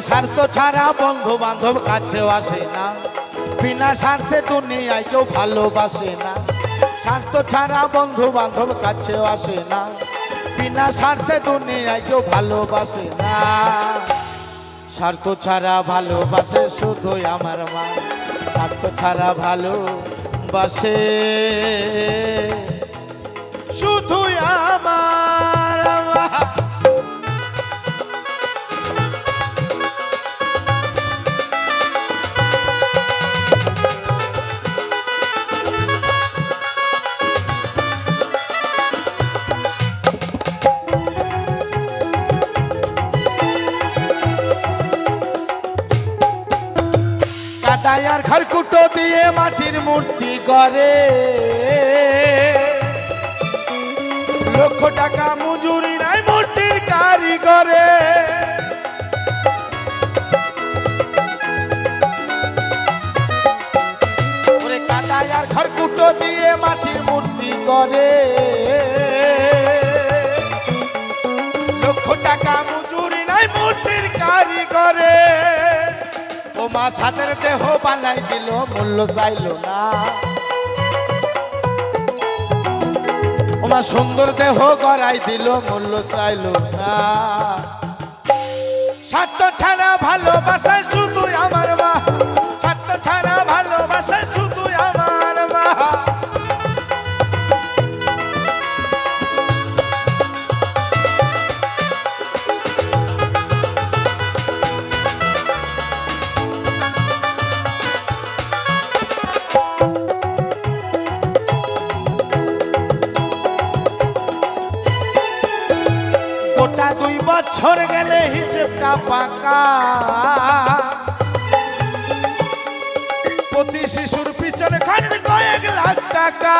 স্বার্থ ছাড়া বন্ধু বান্ধব কাছেও আসে না। বিনা স্বার্থে দুনিয়ায় কেউ ভালোবাসে না। স্বার্থ ছাড়া বন্ধু বান্ধব কাছেও আসে না। বিনা স্বার্থে দুনিয়ায় কেউ ভালোবাসে না। স্বার্থ ছাড়া ভালোবাসে শুধুই আমার মা। স্বার্থ ছাড়া ভালোবাসে। কাদায় আর খড়কুটো দিয়ে মাটির মূর্তি করে লক্ষ টাকা মজুরি নাই মূর্তির কাদায় আর খড়কুটো দিয়ে মাটির মূর্তি করে লক্ষ টাকা মজুরি নাই মূর্তির কারিগরে। মা সাথের দেহ বালাই দিল, মূল্য চাইল না। তোমার সুন্দর দেহ গড়াই দিল, মূল্য চাইল না। স্বার্থ ছাড়া ভালোবাসায় শুধু গোটা দুই বছর গেলে হিসেবটা পাকা। প্রতি শিশুর পিছনে খানিক কয়েক লাখ টাকা।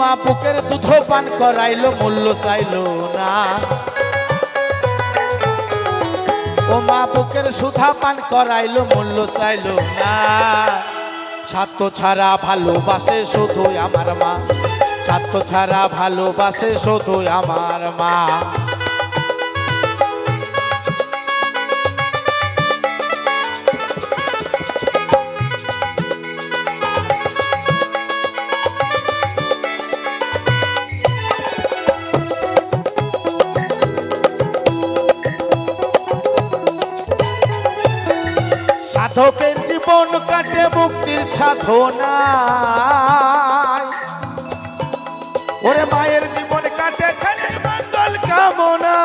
মা বুকের দুধ পান করাইলো, মূল্য চাইলো না। ও মা বুকের সুধা পান করাইলো, মূল্য চাইলো না। স্বার্থ ছাড়া ভালোবাসে শুধু আমার মা। স্বার্থ ছাড়া ভালোবাসে শুধু আমার মা। জীবন কাটে মুক্তির সাধনা ওরে মায়ের জীবন কাটে মঙ্গল কামনা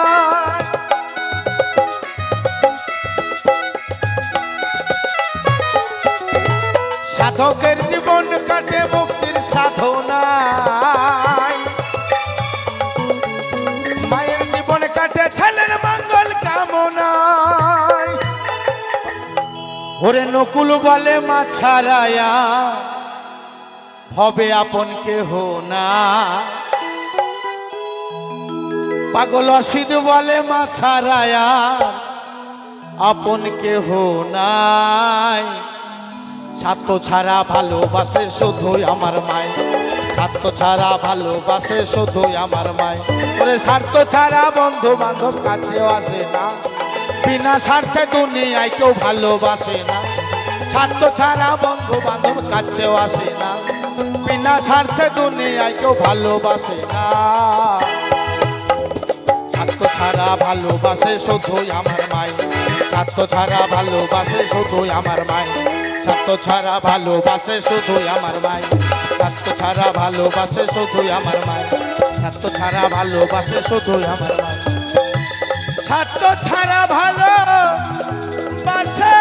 সাধকের জীবন কাটে মুক্তির সাধনা ওরে নকুল বলে মা ছাড়ায়া হবে আপন কেহ না। পাগল অসিদ বলে মা ছাড়ায়া, আপন কেহ নাই। ছাত্র ছাড়া ভালোবাসে শুধুই আমার মায়। ছাত্র ছাড়া ভালোবাসে শুধুই আমার মায়। ওরে স্বার্থ ছাড়া বন্ধু বান্ধব কাছেও আসে না। বিনা স্বার্থে দুনিয়ায় কেউ ভালোবাসে না। স্বার্থ ছাড়া বন্ধু বান্ধব কাছেও আসে না। বিনা স্বার্থে দুনিয়ায় কেউ ভালোবাসে না। স্বার্থ ছাড়া ভালোবাসে শুধুই আমার মাই ছাত্র ছাড়া ভালোবাসে শুধুই আমার মাই ছাত্র ছাড়া ভালোবাসে শুধুই আমার মাই ছাত্র ছাড়া ভালোবাসে শুধুই আমার মাই ছাত্র ছাড়া ভালোবাসে শুধুই আমার মাই ছাত্র ছাড়া ভালো। বাসে